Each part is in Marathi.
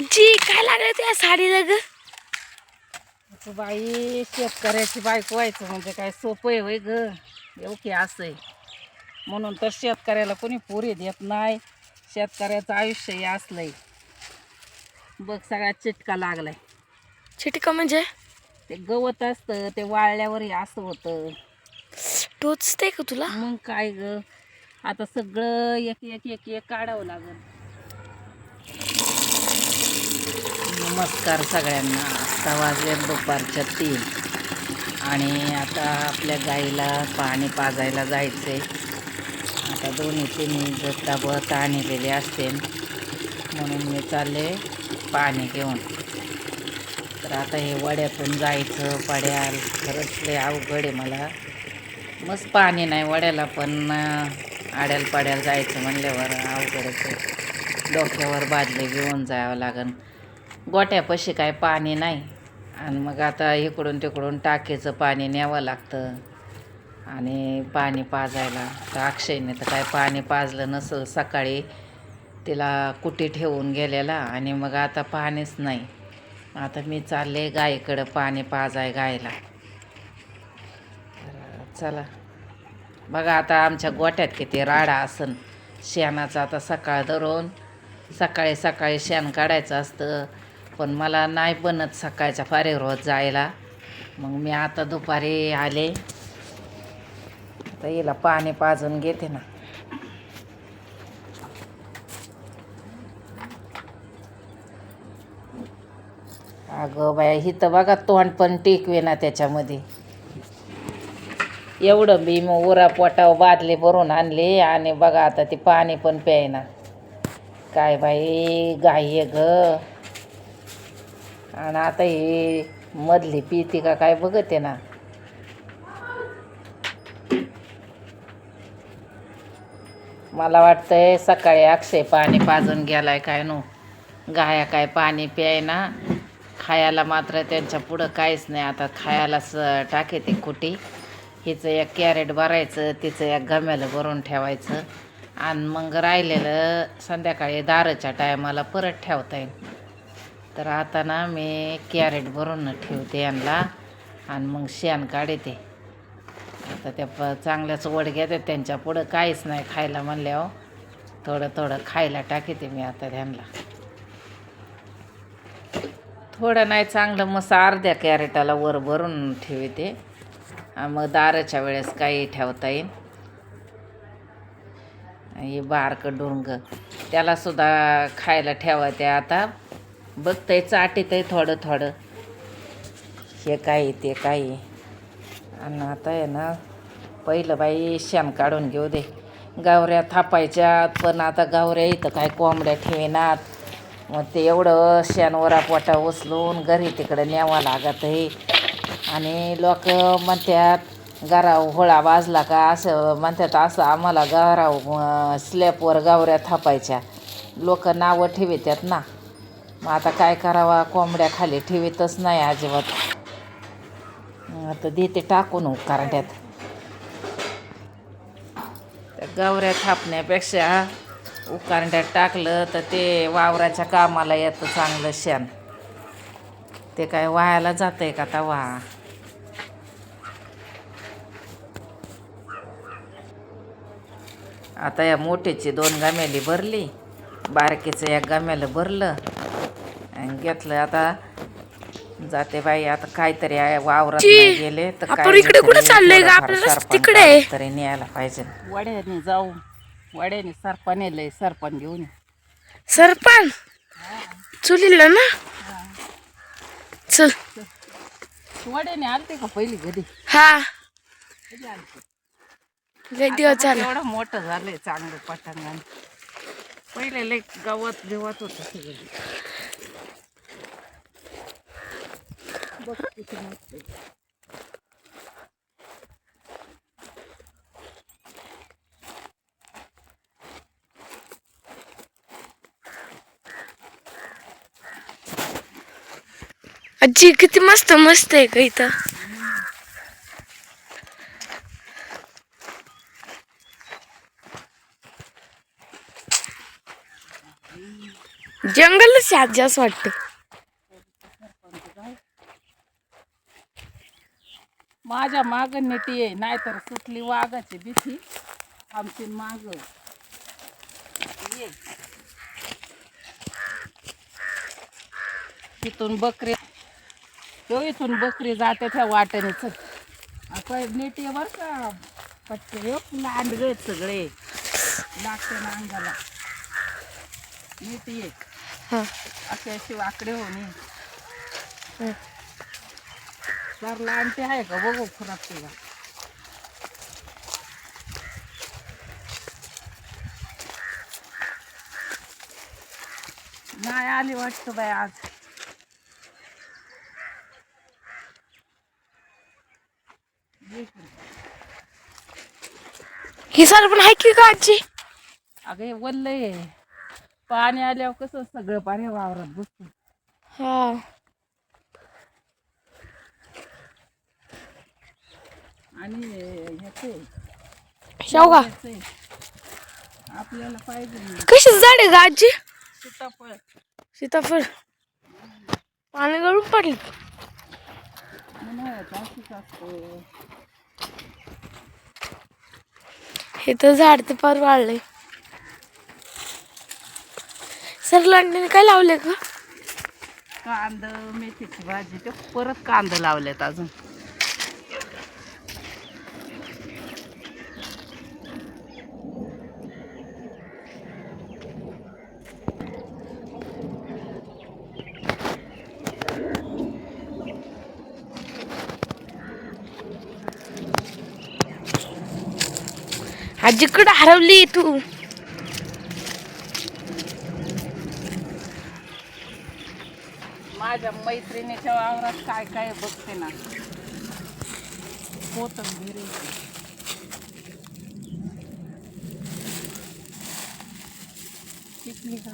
आजी काय लागलं त्या साडीला ग? तू बाई शेतकऱ्याची बायको व्हायचं म्हणजे काय सोपं आहे होय ग? एवढी असं आहे. म्हणून तर शेतकऱ्याला कोणी पुरी देत नाही. शेतकऱ्याचं आयुष्य हे असलंय. बघ सगळा चिटका लागलाय. चिटका म्हणजे? ते गवत असतं ते वाळल्यावर हे असं होतं. टोचते का तुला? मग काय ग? आता सगळं एक एक एक एक काढावं लागल. नमस्कार सगळ्यांना. आता वाजले दुपारच्या तीन. आणि आता आपल्या गाईला पाणी पाजायला जायचंय. आता दोन्ही तिन्ही जगताबत आणलेले असते. म्हणून मी चालले पाणी घेऊन. तर आता हे वड्यातून जायचं. पड्याल खरंच लय अवघड आहे मला. मस्त पाणी नाही वड्याला पण आड्याला पाड्याला जायचं म्हणल्यावर अवघडच आहे. डोक्यावर बादले घेऊन जावं लागेल गोट्यापाशी काय पाणी नाही. आणि मग आता इकडून तिकडून टाकीचं पाणी न्यावं लागतं. आणि पाणी पाजायला. तर अक्षयने तर काय पाणी पाजलं नसल सकाळी तिला कुटी ठेवून गेलेला आणि मग आता पाणीच नाही. आता मी चालले गाईकडं पाणी पाजाय गायला. तर चला. बघा आता आमच्या गोट्यात किती राडा असन. शेणाचा आता सकाळ धरून सकाळी सकाळी शेण काढायचं असतं. पण मला नाही बनत सकाळच्या फारे रोज जायला. मग मी आता दुपारी आले. आता हिला पाणी पाजून घेते ना. अगं बाया हिथं बघा तोंड पण टिकवे ना त्याच्यामध्ये. एवढं बी मग उरा पोटाव बादली भरून आणली आणि बघा आता ते पाणी पण प्यायना. काय बाई गाई आहे ग. आणि आता ही मधली पिती का काय बघते ना. मला वाटतंय सकाळी अक्षय पाणी पाजून गेलाय काय नो. गाया काय पाणी प्यायना. खायला मात्र त्यांच्या पुढं काहीच नाही. आता खायला स टाके ती कुटी. हिचं एक कॅरेट भरायचं तिचं एक गम्याला भरून ठेवायचं. आणि मग राहिलेलं संध्याकाळी दाराच्या टायमाला परत ठेवता येईल. तर आता ना मी कॅरेट भरून ठेवते यांना आणि मग शेण काढते. आता त्या प चांगल्याच वडग्या त्या त्यांच्या पुढं काहीच नाही खायला म्हणल्यावर हो. थोडं थोडं खायला टाकीते मी आता त्यांना. थोडं नाही चांगलं मस्त अर्ध्या कॅरेटाला वर भरून ठेवते. आणि मग दाराच्या वेळेस काही ठेवता येईल हे बारकं डोंग त्यालासुद्धा खायला ठेवायचे आता. बघतंय आहे थोडं थोडं. हे काही ते काही आणि आता आहे ना पहिलं बाई शेण काढून घेऊ दे. गावऱ्या थापायच्यात पण आता गावऱ्या इथं काय कोंबड्या ठेवेनात मग ते एवढं शेण वरापोटा उचलून घरी तिकडं न्यावा लागत आहे. आणि लोक म्हणतात गाराव होळा वाजला का? असं म्हणतात असं आम्हाला गाराव स्लॅपवर गावऱ्या थापायच्या. लोक नावं ठेवितात ना. मग आता काय करावा? कोंबड्या खाली ठेवीतच नाही अजिबात. आता देते टाकून उकारड्यात त्या गावऱ्या थापण्यापेक्षा उकारंड्यात टाकलं तर ते वावराच्या कामाला येतं चांगलं शेण. ते काय वायाला आहे का तवा? आता या मोठीची दोन गम्याली भरली बारकीचं एक गम्याला भरलं. घेतलं आता जाते बाई आता काहीतरी आहे वावरात नाही गेले तर आपण इकडे कुठं चाललोय ग? थोडंफार आपल्याला तिकडे. आहे. तरी न्यायला पाहिजे. वड्याने जाऊ. वड्याने सरपण येलंय सरपण घेऊन. सरपण? चुलीला ना? चल. वड्याने आलते का पहिली घरी? हा. लय दिवस झाला. एवढं मोठं झालंय चांगलं पटांगण. पहिले लय गवत बिवत होतं सगळं बघ किती मस्त आहे. आजी किती मस्त मस्त आहे का इथं? जंगलच आज जास्त असं वाटतं माझ्या माग नेटी आहे नाहीतर सुटली वाघाची भीती. आमची माग. ये. इथून बकरी तो इथून बकरी जाते त्या आपण नेटी आहे बरं का? पटके लांडगे सगळे. लागते ना अंगाला. नेटी हा. असे असे वाकडे होणे तर लांबते आहे का? बघू खुराक तुला नाही आली वाटतं बाई आज. हे सारं पण आहे की का आजी? अगं हे वल्ल आहे. पाणी आल्यावर कसं सगळं पाणी वावरात बसतं. हा. आणि ह्याचे शेवगा आपल्याला पाहिजे कशी झाड आहे का आजी? सीताफळ. सीताफळ. पाणी गळून पडले. उन्हाळ्यात असंच असतं. हे तर झाड तर फार वाढलंय. सर लंडन काय लावले का कांद मेथीची भाजी ते परत कांद लावलेत अजून. आजीकडे हरवली तू? माझ्या मैत्रिणीच्या वावरात काय काय बघते ना. कोथिंबीर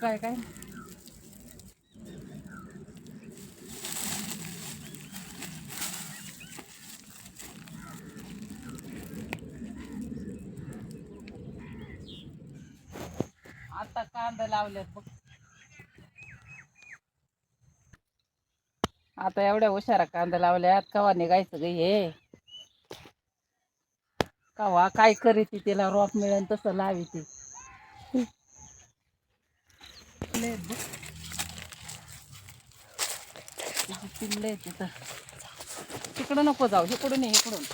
काय काय? झाड कांदा लावल्यात बघ. आता एवढ्या हुशारा कांदा लावल्यात कवा निघायचं ग हे? कवा काय करी ती तिला रोप मिळेल तसं लावी ती तिकडं नको जाऊ इकडून ये इकडून.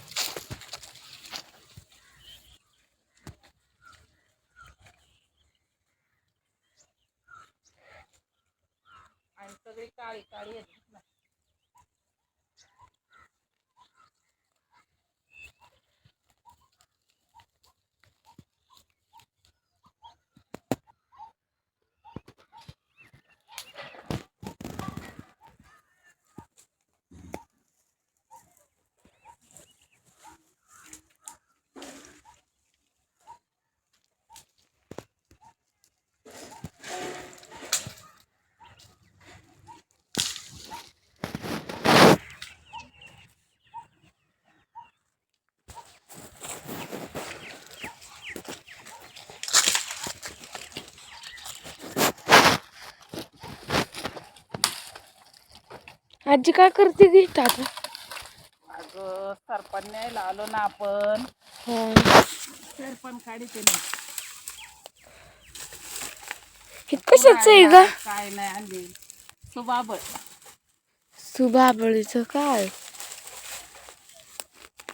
काळी काळी आहेत आजी काय करते इथं आता? अगं सरपण न्यायला आलो ना आपण. हा. सरपण काढीते ना. हे कशाच आहे ग? काय नाही आणली. सुबाबळ. सुबाबळीचं काय?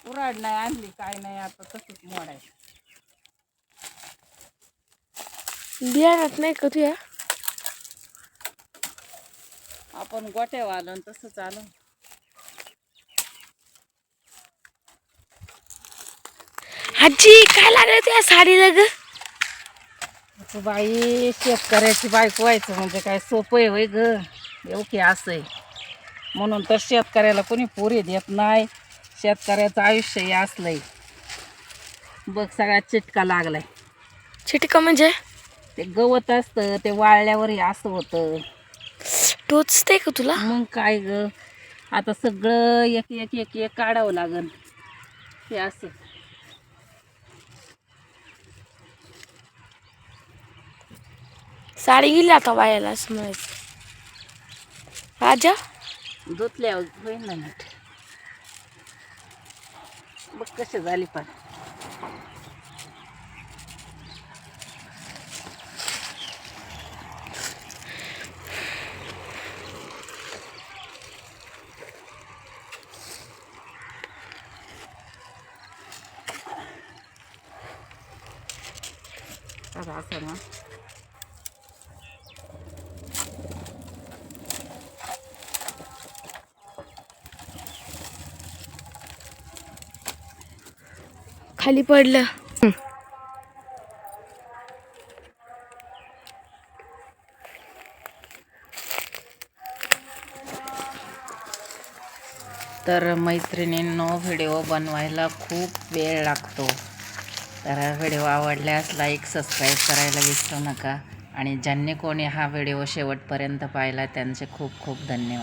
उराड नाही आणली काय नाही आता तसंच मोडाय बियाणात नाही का तुया? आपण गोट्या आलो तसंच आलो आजी काय लागलं त्या साडीला ग? तू बाई शेतकऱ्याची बायको व्हायचं म्हणजे काय सोपं आहे वय ग. येऊ की असं आहे. म्हणून तर शेतकऱ्याला कोणी पोरी देत नाही. शेतकऱ्याचं आयुष्य हे असलंय बघ सगळा चिटका लागलाय. चिटिका म्हणजे? ते गवत असतं ते वाळल्यावर हे असं होतं. टोचते का तुला? मग काय ग? आता सगळं एक एक एक एक काढावं लागन. हे असं. साडी गेली आता वायाला असं म्हणायचं. राजा? धुतल्यावर होईल ना नीट. बघ कशी झाली पण. आता असं ना. खाली पडलं. तर मैत्रिणींनो व्हिडिओ बनवायला खूप वेळ लागतो. तर हा व्हिडिओ आवडल्यास लाईक सबस्क्राईब करायला विसरू नका. आणि ज्यांनी कोणी हा व्हिडिओ शेवटपर्यंत पाहिला त्यांचे खूप खूप धन्यवाद.